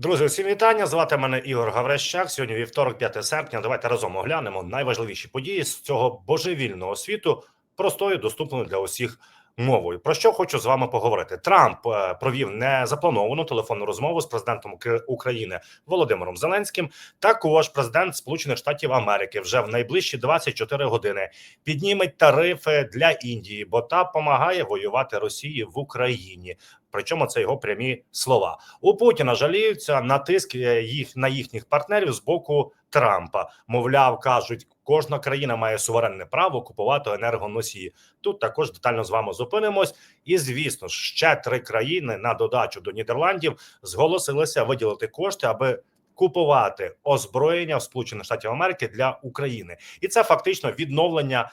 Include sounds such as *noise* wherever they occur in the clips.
Друзі, всім вітання. Звати мене Ігор Гаврещак. Сьогодні вівторок, 5 серпня. Давайте разом оглянемо найважливіші події з цього божевільного світу, простою, доступною для усіх мовою. Про що хочу з вами поговорити? Трамп е, провів незаплановану телефонну розмову з президентом Укр- України Володимиром Зеленським. Також президент Сполучених Штатів Америки вже в найближчі 24 години підніме тарифи для Індії, бо та допомагає воювати Росії в Україні. Причому це його прямі слова. У Путіна жаліються на тиск е, їх на їхніх партнерів з боку Трампа. Мовляв, кажуть, кожна країна має суверенне право купувати енергоносії. Тут також детально з вами зупинимось. І звісно, ще три країни на додачу до Нідерландів зголосилися виділити кошти, аби купувати озброєння в Сполучених Штатів Америки для України, і це фактично відновлення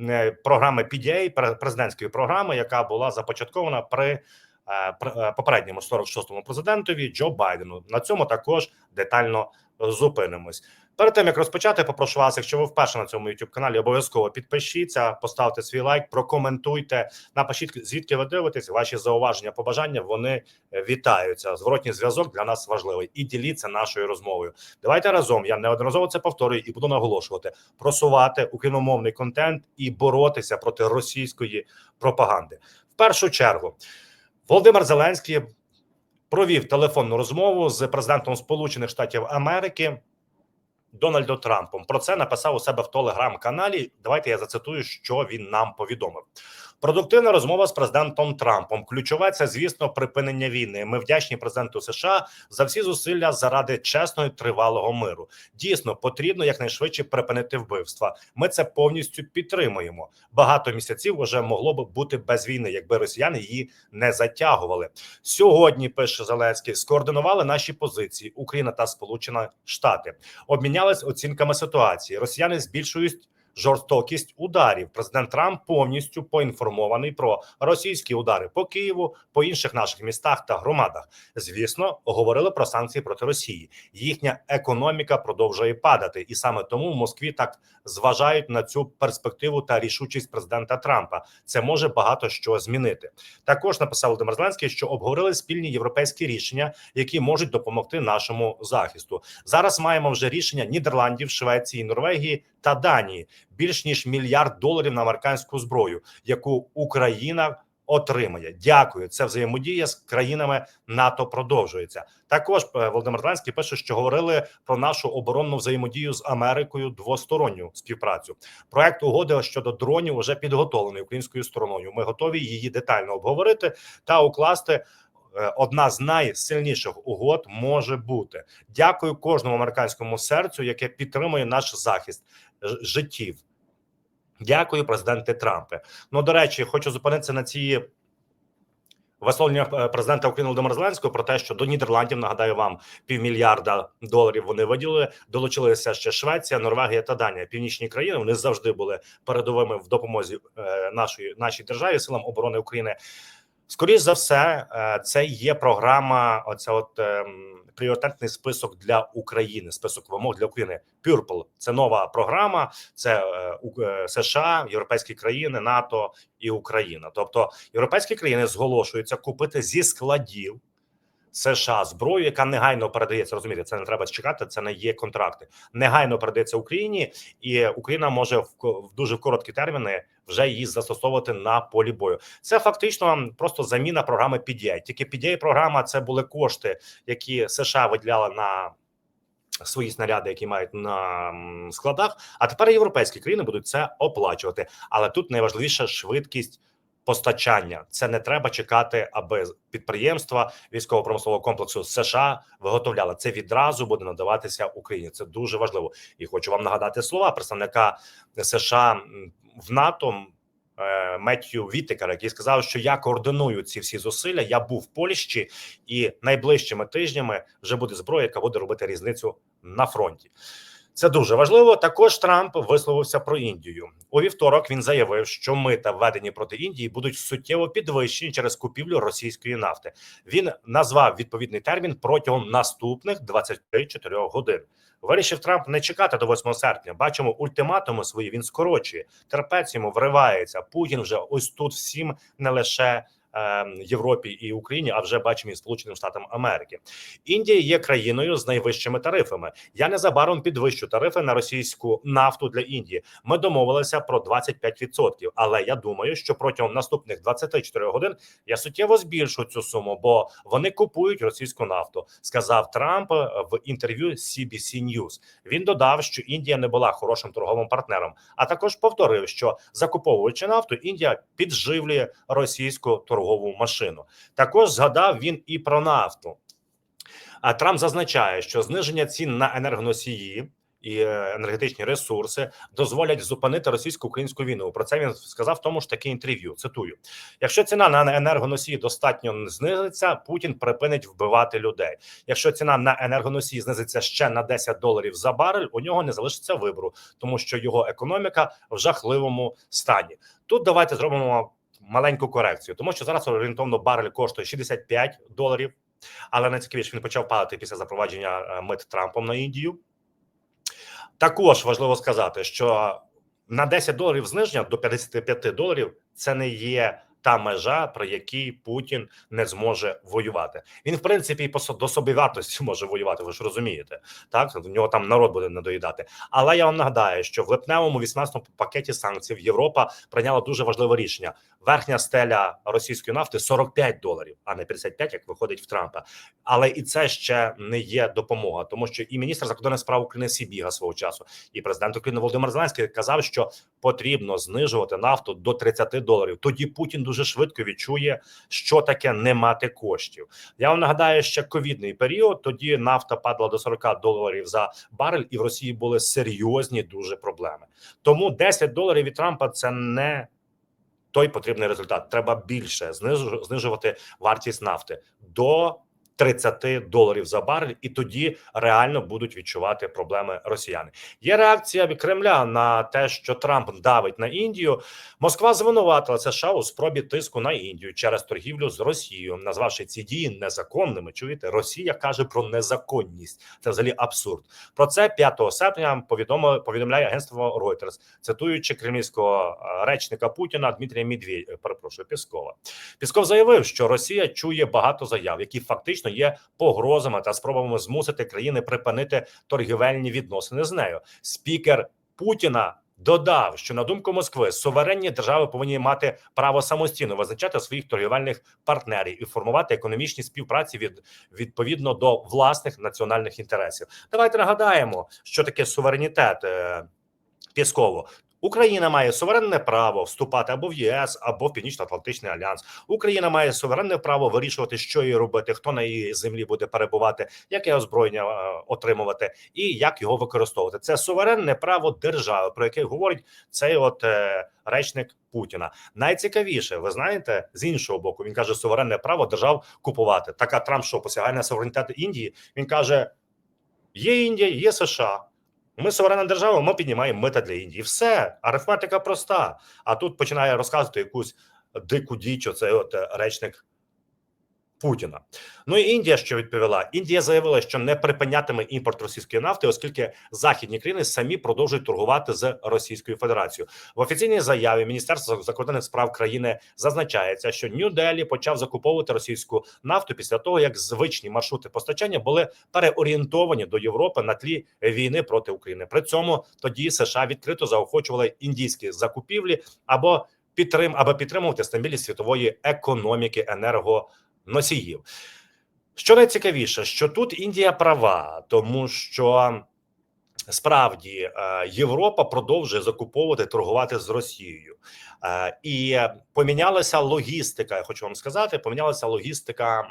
е, програми PDA, пре- президентської програми, яка була започаткована при е, е, попередньому 46-му президентові Джо Байдену. На цьому також детально зупинимось. Перед тим як розпочати, попрошу вас, якщо ви вперше на цьому youtube каналі, обов'язково підпишіться, поставте свій лайк, прокоментуйте, напишіть звідки ви дивитесь. Ваші зауваження, побажання вони е, вітаються. Зворотній зв'язок для нас важливий і діліться нашою розмовою. Давайте разом. Я неодноразово це повторюю і буду наголошувати: просувати україномовний контент і боротися проти російської пропаганди. В першу чергу, Володимир Зеленський провів телефонну розмову з президентом Сполучених Штатів Америки Дональдом Трампом. Про це написав у себе в телеграм-каналі. Давайте я зацитую, що він нам повідомив. Продуктивна розмова з президентом Трампом. Ключове це, звісно, припинення війни. Ми вдячні президенту США за всі зусилля заради чесного і тривалого миру. Дійсно, потрібно якнайшвидше припинити вбивства. Ми це повністю підтримуємо. Багато місяців вже могло б бути без війни, якби росіяни її не затягували. Сьогодні пише Зеленський, скоординували наші позиції Україна та Сполучені Штати, обмінялись оцінками ситуації. Росіяни збільшують жорстокість ударів. Президент Трамп повністю поінформований про російські удари по Києву, по інших наших містах та громадах. Звісно, говорили про санкції проти Росії. Їхня економіка продовжує падати, і саме тому в Москві так зважають на цю перспективу та рішучість президента Трампа. Це може багато що змінити. Також написав Володимир Зеленський, що обговорили спільні європейські рішення, які можуть допомогти нашому захисту. Зараз маємо вже рішення Нідерландів, Швеції, Норвегії та Данії. Більш ніж мільярд доларів на американську зброю, яку Україна отримає. Дякую. Це взаємодія з країнами НАТО продовжується. Також е, Володимир Зеленський пише, що говорили про нашу оборонну взаємодію з Америкою двосторонню співпрацю. Проект угоди щодо дронів вже підготовлений українською стороною. Ми готові її детально обговорити та укласти. Е, Одна з найсильніших угод може бути. Дякую кожному американському серцю, яке підтримує наш захист життів. Дякую, президенте Трампе. Ну до речі, хочу зупинитися на ці висловлення е, президента України Володимира Зеленського про те, що до Нідерландів нагадаю вам півмільярда доларів вони виділили. Долучилися ще Швеція, Норвегія та Данія. Північні країни вони завжди були передовими в допомозі е, нашої нашій державі, силам оборони України. Скоріше за все, е, це є програма. Оця от ем, пріоритетний список для України, список вимог для України. Purple – це нова програма. Це е, е, США, європейські країни, НАТО і Україна. Тобто європейські країни зголошуються купити зі складів. США зброю, яка негайно передається. Розумієте, це не треба чекати. Це не є контракти. Негайно передається Україні, і Україна може в, в дуже короткі терміни вже її застосовувати на полі бою. Це фактично просто заміна програми PDA. Тільки PDA програма це були кошти, які США виділяли на свої снаряди, які мають на складах. А тепер європейські країни будуть це оплачувати. Але тут найважливіша швидкість. Постачання це не треба чекати, аби підприємства військово-промислового комплексу США виготовляли це відразу буде надаватися Україні. Це дуже важливо. І хочу вам нагадати слова представника США в НАТО е, Меттью Вітекера, який сказав, що я координую ці всі зусилля. Я був в Польщі, і найближчими тижнями вже буде зброя, яка буде робити різницю на фронті. Це дуже важливо. Також Трамп висловився про Індію у вівторок. Він заявив, що мита введені проти Індії будуть суттєво підвищені через купівлю російської нафти. Він назвав відповідний термін протягом наступних 24 годин. Вирішив Трамп не чекати до 8 серпня. Бачимо ультиматуми свої. Він скорочує терпець йому вривається. Путін вже ось тут всім не лише Європі і Україні, а вже бачимо і Сполученим Штатам Америки. Індія є країною з найвищими тарифами. Я незабаром підвищу тарифи на російську нафту для Індії. Ми домовилися про 25%, але я думаю, що протягом наступних 24 годин я суттєво збільшу цю суму, бо вони купують російську нафту. Сказав Трамп е, в інтерв'ю CBC News. Він додав, що Індія не була хорошим торговим партнером, а також повторив, що закуповуючи нафту, Індія підживлює російську торгову машину. Також згадав він і про нафту. А Трамп зазначає, що зниження цін на енергоносії і е, енергетичні ресурси дозволять зупинити російсько-українську війну. Про це він сказав в тому ж таки інтерв'ю. Цитую: якщо ціна на енергоносії достатньо знизиться, Путін припинить вбивати людей. Якщо ціна на енергоносії знизиться ще на 10 доларів за барель, у нього не залишиться вибору, тому що його економіка в жахливому стані. Тут давайте зробимо маленьку корекцію, тому що зараз орієнтовно барель коштує 65 доларів. Але найцікавіше він почав падати після запровадження е, мит Трампом на Індію. Також важливо сказати, що на 10 доларів зниження до 55 доларів це не є та межа, при якій Путін не зможе воювати. Він, в принципі, і по до собівартості *laughs* може воювати. Ви ж розумієте, так в нього там народ буде недоїдати. Але я вам нагадаю, що в липневому 18-му пакеті санкцій Європа прийняла дуже важливе рішення. Верхня стеля російської нафти 45 доларів, а не 55, як виходить в Трампа. Але і це ще не є допомога, тому що і міністр закордонних справ України Сібіга свого часу, і президент України Володимир Зеленський казав, що потрібно знижувати нафту до 30 доларів. Тоді Путін дуже швидко відчує, що таке не мати коштів. Я вам нагадаю, ще ковідний період. Тоді нафта падала до 40 доларів за барель, і в Росії були серйозні дуже проблеми. Тому 10 доларів від Трампа це не той потрібний результат. Треба більше знижувати вартість нафти до 30 доларів за барель, і тоді реально будуть відчувати проблеми росіяни. Є реакція від Кремля на те, що Трамп давить на Індію. Москва звинуватила США у спробі тиску на Індію через торгівлю з Росією, назвавши ці дії незаконними. Чуєте, Росія каже про незаконність. Це взагалі абсурд. Про це 5 серпня повідомив повідомляє агентство Reuters, цитуючи кремлівського е, речника Путіна Дмитрія Медведь, е, перепрошую Піскова. Пісков заявив, що Росія чує багато заяв, які фактично є погрозами та спробами змусити країни припинити торгівельні відносини з нею. Спікер Путіна. Додав, що на думку Москви суверенні держави повинні мати право самостійно визначати своїх торгівельних партнерів і формувати економічні співпраці від відповідно до власних національних інтересів. Давайте нагадаємо, що таке суверенітет е, Пісково. Україна має суверенне право вступати або в ЄС, або в Північно-Атлантичний альянс. Україна має суверенне право вирішувати, що їй робити, хто на її землі буде перебувати, яке озброєння е, отримувати і як його використовувати. Це суверенне право держави, про яке говорить цей от е, речник Путіна. Найцікавіше, ви знаєте, з іншого боку, він каже, суверенне право держав купувати. Така Трамп, що посягає на суверенітет Індії. Він каже: є Індія, є США. Ми суверенна держава, ми піднімаємо мита для Індії. Все, арифметика проста. А тут починає розказувати якусь дику діч, оцей от е, речник Путіна. Ну і Індія що відповіла? Індія заявила, що не припинятиме імпорт російської нафти, оскільки західні країни самі продовжують торгувати з Російською Федерацією. В офіційній заяві Міністерства закордонних справ країни зазначається, що Нью-Делі почав закуповувати російську нафту після того, як звичні маршрути постачання були переорієнтовані до Європи на тлі війни проти України. При цьому тоді США відкрито заохочували індійські закупівлі або підтрим або підтримувати стабільність світової економіки енергоносіїв. Що найцікавіше, що тут Індія права, тому що справді е, Європа продовжує закуповувати торгувати з Росією, Е, і помінялася логістика. Я хочу вам сказати, помінялася логістика.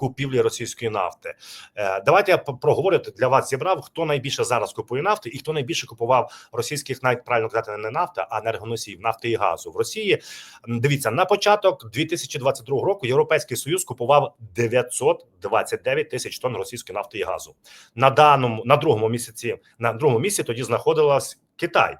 Купівлі російської нафти. Е, Давайте я проговорю для вас. Зібрав хто найбільше зараз купує нафти, і хто найбільше купував російських, навіть правильно казати, не нафта, а енергоносіїв, нафти і газу в Росії. Дивіться на початок 2022 року. Європейський союз купував 929 тисяч тонн російської нафти і газу. На даному на другому місяці, на другому місці тоді знаходилась Китай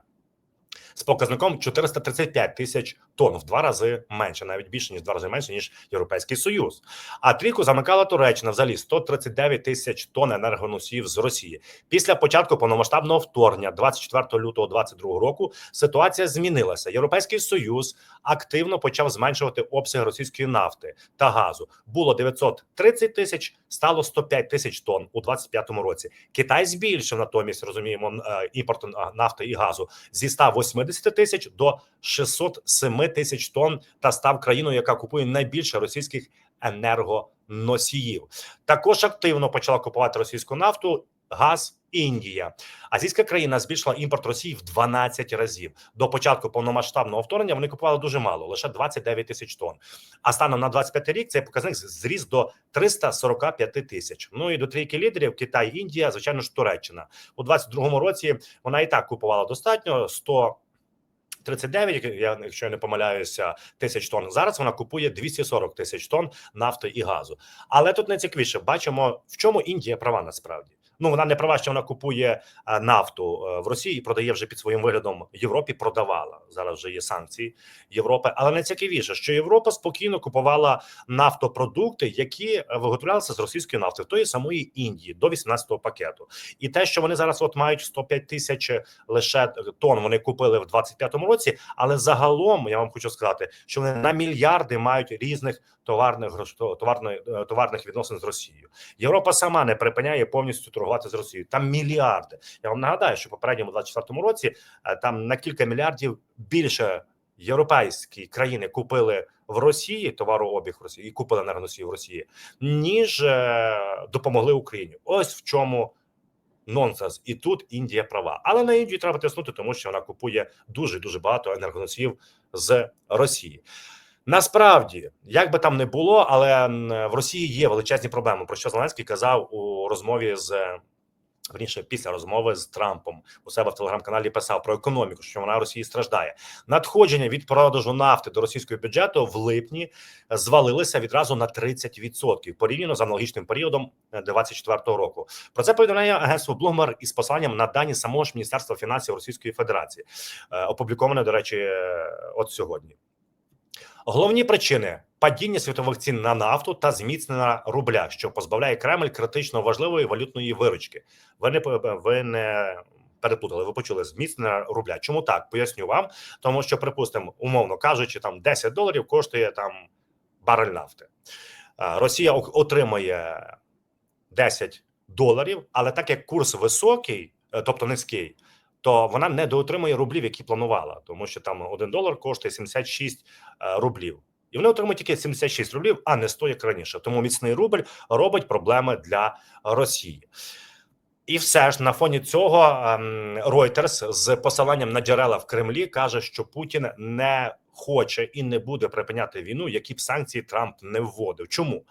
з показником 435 тисяч тонн в два рази менше, навіть більше ніж два рази менше ніж Європейський Союз. А трійку замикала Туреччина взагалі 139 тисяч тонн енергоносіїв з Росії. Після початку повномасштабного вторгнення 24 лютого 2022 року ситуація змінилася. Європейський союз активно почав зменшувати обсяги російської нафти та газу. Було 930 тисяч, стало 105 тисяч тонн у 25-му році. Китай збільшив натомість розуміємо е, імпорт е, нафти і газу зі 180 тисяч до 607 тисяч тонн та став країною, яка купує найбільше російських енергоносіїв. Також активно почала купувати російську нафту. Газ Індія, азійська країна збільшила імпорт Росії в 12 разів. До початку повномасштабного вторгнення вони купували дуже мало, лише 29 тисяч тонн. А станом на 25 рік цей показник зріс до 345 тисяч. Ну і до трійки лідерів Китай, Індія, звичайно ж, Туреччина у 22-му році. Вона і так купувала достатньо 100 39, я якщо я не помиляюся, тисяч тонн. Зараз вона купує 240 тисяч тонн нафти і газу. Але тут найцікавіше бачимо, в чому Індія права насправді. Ну вона не права, що вона купує нафту е, в Росії і продає вже під своїм виглядом Європі. Продавала зараз. Вже є санкції Європи. Але найцікавіше, що Європа спокійно купувала нафтопродукти, які е, виготовлялися з російської нафти, в тої самої Індії до 18-го пакету. І те, що вони зараз от мають 105 тисяч лише тонн, вони купили в 25-му році. Але загалом я вам хочу сказати, що вони на мільярди мають різних товарних товарних, товарних відносин з Росією. Європа сама не припиняє повністю торгувати з Росією. Там мільярди. Я вам нагадаю, що попередньому 24-му році е, там на кілька мільярдів більше європейські країни купили в Росії товарообіг в Росії і купили енергоносії в Росії, ніж е, допомогли Україні. Ось в чому. Нонсенс і тут Індія права, але на Індію треба тиснути, тому що вона купує дуже дуже багато енергоносіїв з Росії. Насправді, як би там не було, але в Росії є величезні проблеми. Про що Зеленський казав у розмові з Верніше, після розмови з Трампом у себе в телеграм-каналі писав про економіку, що вона Росії страждає. Надходження від продажу нафти до російського бюджету в липні звалилися відразу на 30% порівняно з аналогічним періодом 2024 року. Про це повідомляє агентство Bloomberg із посиланням на дані самого ж міністерства фінансів Російської Федерації, е, опубліковане до речі, е, от сьогодні. Головні причини падіння світових цін на нафту та зміцнення рубля, що позбавляє Кремль критично важливої валютної виручки. Ви не ви не переплутали. Ви почули зміцнення рубля. Чому так? Поясню вам, тому що, припустимо, умовно кажучи, там 10 доларів коштує там барель нафти. Росія отримує 10 доларів, але так як курс високий, е, тобто низький то вона не доотримує рублів, які планувала, тому що там один долар коштує 76 е, рублів. І вони отримують тільки 76 рублів, а не 100, як раніше. Тому міцний рубль робить проблеми для Росії. І все ж на фоні цього ем, Reuters з посиланням на джерела в Кремлі каже, що Путін не хоче і не буде припиняти війну, які б санкції Трамп не вводив. Чому?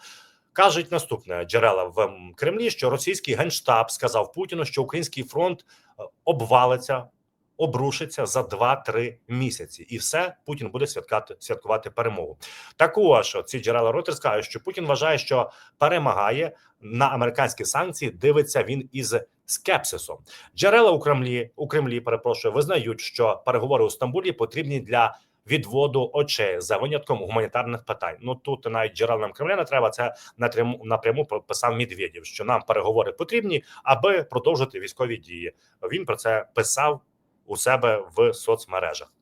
Кажуть наступне джерела в Кремлі, що російський генштаб сказав Путіну, що український фронт е, обвалиться, обрушиться за 2-3 місяці, і все Путін буде святкати святкувати перемогу. Також ці джерела Reuters кажуть, що Путін вважає, що перемагає на американські санкції. Дивиться він із скепсисом. Джерела у Кремлі у Кремлі перепрошую визнають, що переговори у Стамбулі потрібні для відводу очей за винятком гуманітарних питань. Ну тут навіть джерелам Кремля не треба це напряму напряму писав Медведєв, що нам переговори потрібні, аби продовжити військові дії. Він про це писав у себе в соцмережах.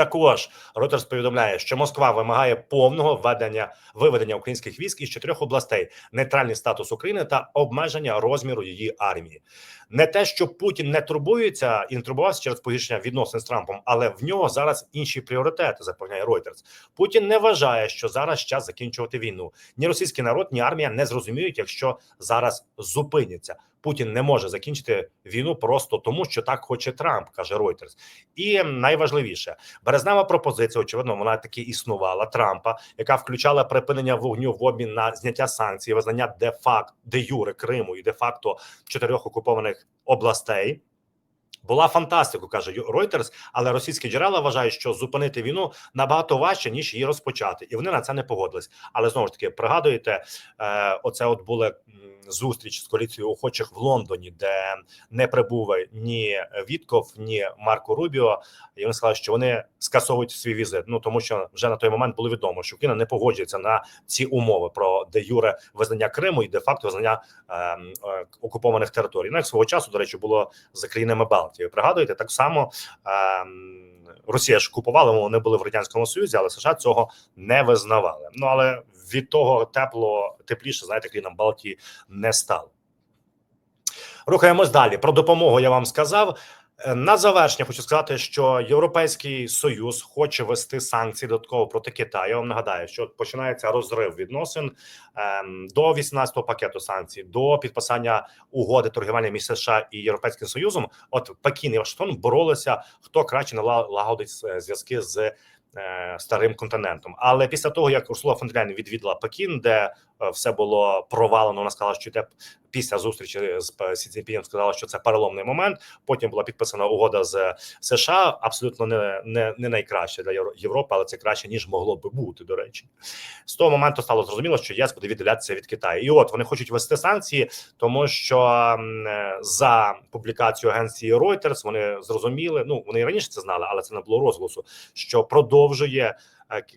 Також Reuters повідомляє, що Москва вимагає повного введення виведення українських військ із чотирьох областей, нейтральний статус України та обмеження розміру її армії. Не те, що Путін не турбується і не турбувався через погіршення відносин з Трампом, але в нього зараз інші пріоритети. Запевняє Reuters. Путін не вважає, що зараз час закінчувати війну. Ні російський народ, ні армія не зрозуміють, якщо зараз зупиняться. Путін не може закінчити війну просто тому, що так хоче Трамп, каже Reuters. І найважливіше березнева пропозиція. Очевидно, вона таки існувала Трампа, яка включала припинення вогню в обмін на зняття санкцій, визнання де факт де юре Криму і де факто чотирьох окупованих областей. Була фантастика, каже Reuters, але російські джерела вважають, що зупинити війну набагато важче ніж її розпочати, і вони на це не погодились. Але знову ж таки, пригадуєте, е, оце от була зустріч з коаліцією охочих в Лондоні, де не прибув ні Вітков, ні Марко Рубіо. І вони сказали, що вони скасовують свій візит. Ну тому що вже на той момент було відомо, що Україна не погоджується на ці умови про де юре визнання Криму і де факто визнання е, е, окупованих територій. Ну, як свого часу, до речі, було за країнами Балтії. Пригадуєте, так само е, Росія ж купувала, вони були в радянському союзі, але США цього не визнавали. Ну але від того тепло тепліше, знаєте, країнам Балтії не стало. Рухаємось далі. Про допомогу я вам сказав. Е, На завершення хочу сказати, що Європейський Союз хоче вести санкції додатково проти Китаю. Я вам нагадаю, що починається розрив відносин ем, до 18-го пакету санкцій, до підписання угоди торгівельної між США і Європейським Союзом. От Пекін і Вашингтон боролися, хто краще налагодить е, зв'язки з е, старим континентом. Але після того, як Урсула фон Ляйн відвідала Пекін, де все було провалено, вона сказала, що йде після зустрічі з Сі Цзіньпіном сказала, що це переломний момент. Потім була підписана угода з США. Абсолютно не, не, не найкраще для Євро- Європи, але це краще ніж могло би бути. До речі, з того моменту стало зрозуміло, що ЄС буде відділятися від Китаю. І от вони хочуть вести санкції, тому що е, за публікацією агенції Reuters вони зрозуміли. Ну вони і раніше це знали, але це не було розголосу. Що продовжує е,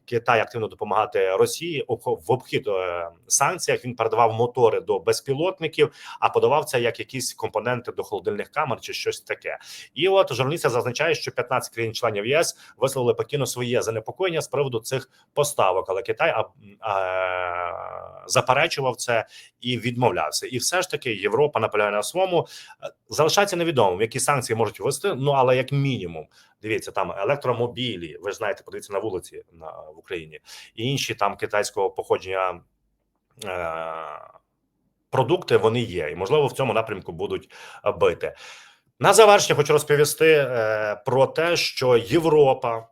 Китай активно допомагати Росії в обхід е, санкціях. Він передавав мотори до безпілотників, а подавав це як якісь компоненти до холодильних камер чи щось таке. І от журналістка зазначає, що 15 країн-членів ЄС висловили Пекіну своє занепокоєння з приводу цих поставок, але Китай а, а, заперечував це і відмовлявся. І все ж таки Європа наполягає на своєму. Е, Залишається невідомим, які санкції можуть ввести. Ну але як мінімум, дивіться там електромобілі. Ви ж знаєте, подивіться на вулиці на в Україні і інші там китайського походження. Е, Продукти вони є, і можливо в цьому напрямку будуть е, бити. На завершення хочу розповісти е, про те, що Європа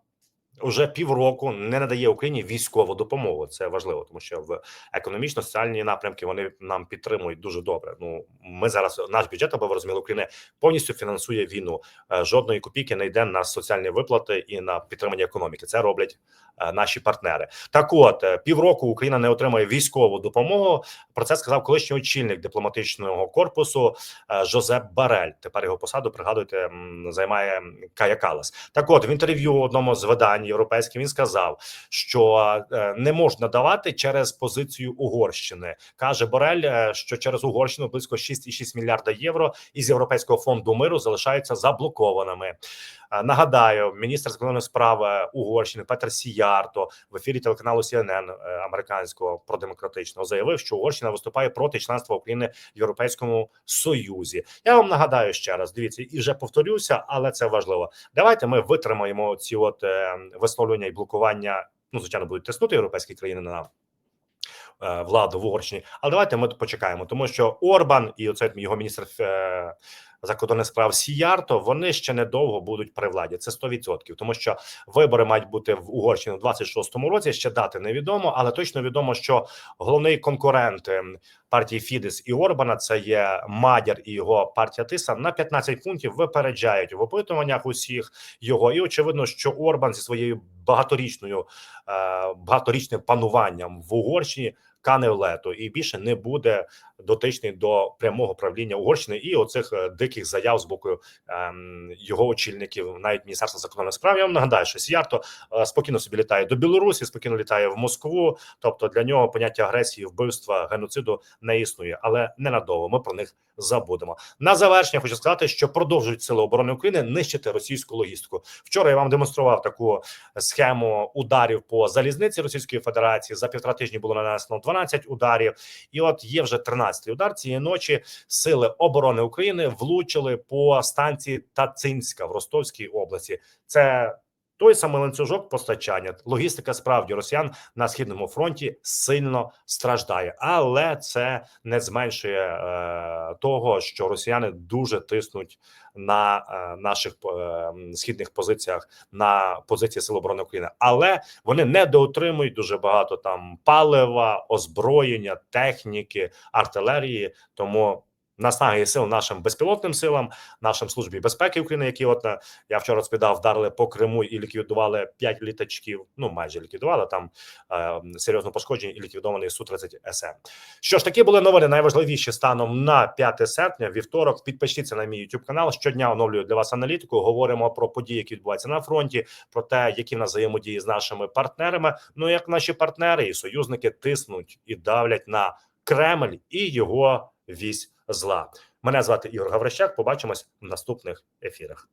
вже півроку не надає Україні військову допомогу. Це важливо, тому що в економічно-соціальні напрямки вони нам підтримують дуже добре. Ну ми зараз наш бюджет, ви розуміли, України повністю фінансує війну. Е, Жодної копійки не йде на соціальні виплати і на підтримання економіки. Це роблять наші партнери. Так, от е, півроку Україна не отримує військову допомогу. Про це сказав колишній очільник дипломатичного корпусу е, Жозеп Барель. Тепер його посаду пригадуйте займає Кая Калас. Так, от в інтерв'ю одному з видань європейським він сказав, що е, не можна давати через позицію Угорщини. каже Борель, е, що через Угорщину близько 6,6 мільярда євро із Європейського фонду миру залишаються заблокованими. Е, Нагадаю, міністр закордонних справ е, Угорщини Петер Сіярто в ефірі телеканалу CNN е, американського продемократичного заявив, що Угорщина виступає проти членства України в Європейському Союзі. Я вам нагадаю ще раз. Дивіться, і вже повторюся, але це важливо. Давайте ми витримаємо ці от е, висловлювання і блокування. Ну, звичайно, будуть тиснути європейські країни на е, владу в Угорщині. Але давайте ми почекаємо, тому що Орбан і оцей його міністр закордонних справ Сіярто вони ще недовго будуть при владі. Це 100%, тому що вибори мають бути в Угорщині в 26-му році. Ще дати невідомо, але точно відомо, що головний конкурент ем, партії Фідес і Орбана це є Мадяр і його партія Тиса на 15 пунктів випереджають в опитуваннях усіх його. І очевидно, що Орбан зі своєю багаторічною е, багаторічним пануванням в Угорщині кане і більше не буде дотичний до прямого правління Угорщини і оцих е, диких заяв з боку ем, його очільників, навіть міністерства закордонних справ. Я вам нагадаю, що Сіярто е, спокійно собі літає до Білорусі, спокійно літає в Москву. Тобто для нього поняття агресії, вбивства, геноциду не існує, але ненадовго. Ми про них забудемо. На завершення хочу сказати, що продовжують сили оборони України нищити російську логістику. Вчора я вам демонстрував таку схему ударів по залізниці Російської Федерації. За півтора тижні було нанесено 12 ударів, і от є вже 13-й удар цієї ночі. Сили оборони України влучили по станції Тацинська в Ростовській області. Це той самий ланцюжок постачання. Логістика справді росіян на східному фронті сильно страждає, але це не зменшує е, того, що росіяни дуже тиснуть на е, наших е, східних позиціях на позиції Сил оборони України, але вони недоотримують дуже багато там палива, озброєння, техніки, артилерії. Тому наснаги сил нашим безпілотним силам, нашим службі безпеки України, які от е, я вчора розповідав, вдарили по Криму і ліквідували 5 літачків. Ну майже ліквідували там е, серйозно пошкоджені і ліквідований су 30 СМ. Що ж такі були новини найважливіші станом на 5 серпня, вівторок. Підпишіться на мій YouTube канал. Щодня оновлюю для вас аналітику. Говоримо про події, які відбуваються на фронті, про те, які в нас взаємодії з нашими партнерами. Ну як наші партнери і союзники тиснуть і давлять на Кремль і його вісь зла. Мене звати Ігор Гаврищак. Побачимось в наступних ефірах.